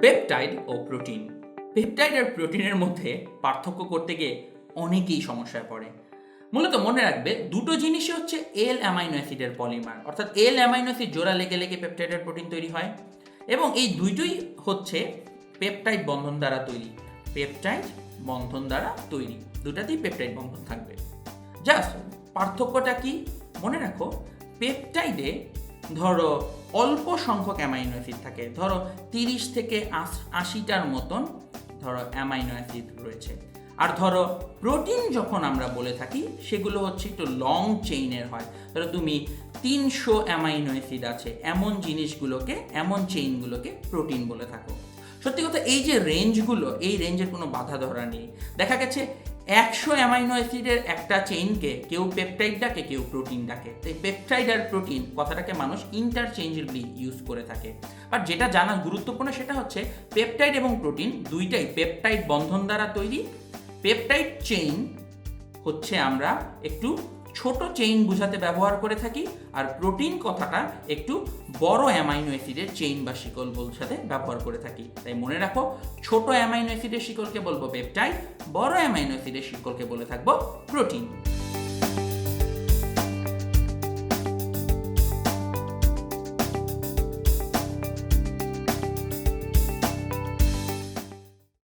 Peptide ও protein. Peptide আর প্রোটিনের মধ্যে পার্থক্য করতে গিয়ে অনেকেই সমস্যায় পড়ে। মূলত মনে রাখবে, দুটো জিনিসই হচ্ছে এল অ্যামাইনো অ্যাসিডের পলিমার অর্থাৎ এল অ্যামাইনো অ্যাসিড জোড়া লেগে লেগে পেপটাইড আর প্রোটিন তৈরি হয়। এবং এই দুইটোই হচ্ছে পেপটাইড বন্ধন দ্বারা তৈরি, পেপটাইড বন্ধন দ্বারা তৈরি। দুটাতেই পেপটাইড বন্ধন থাকবে। জাস্ট পার্থক্যটা কি? মনে রাখো, পেপটাইডে ধরো, অল্প সংখ্যক অ্যামাইনো অ্যাসিড থাকে। ধরো, তিরিশ থেকে আশ- আশিটার মতন, ধরো অ্যামাইনো অ্যাসিড রয়েছে। আর ধরো প্রোটিন যখন আমরা বলে থাকি, সেগুলো হচ্ছে একটু লং চেইনের হয়। ধরো, তুমি তিনশো অ্যামাইনো অ্যাসিড আছে, এমন জিনিসগুলোকে, এমন চেইনগুলোকে প্রোটিন বলে থাকো। সত্যি কথা, এই যে রেঞ্জগুলো এই রেঞ্জের কোনো বাধা ধরা নেই। দেখা গেছে একশো অ্যামাইনো অ্যাসিডের একটা চেইনকে কেউ পেপটাইড ডাকে, কেউ প্রোটিন ডাকে। তাই পেপটাইড আর প্রোটিন কথাটাকে মানুষ ইন্টারচেঞ্জেবলি ইউজ করে থাকে। আর যেটা জানা গুরুত্বপূর্ণ সেটা হচ্ছে পেপটাইড এবং প্রোটিন দুইটাই পেপটাইড বন্ধন দ্বারা তৈরি। পেপটাইড চেইন হচ্ছে আমরা একটু ছোট চেইন বোঝাতে ব্যবহার করে থাকি। আর প্রোটিন কথাটা একটু বড় অ্যামাইনো অ্যাসিডের চেইন বা শিকল বোঝাতে ব্যবহার করে থাকি। তাই মনে রাখো, ছোট অ্যামাইনো অ্যাসিডের শিকলকে বলব পেপটাইড বড় অ্যামাইনো অ্যাসিডের শিকলকে বলে থাকব প্রোটিন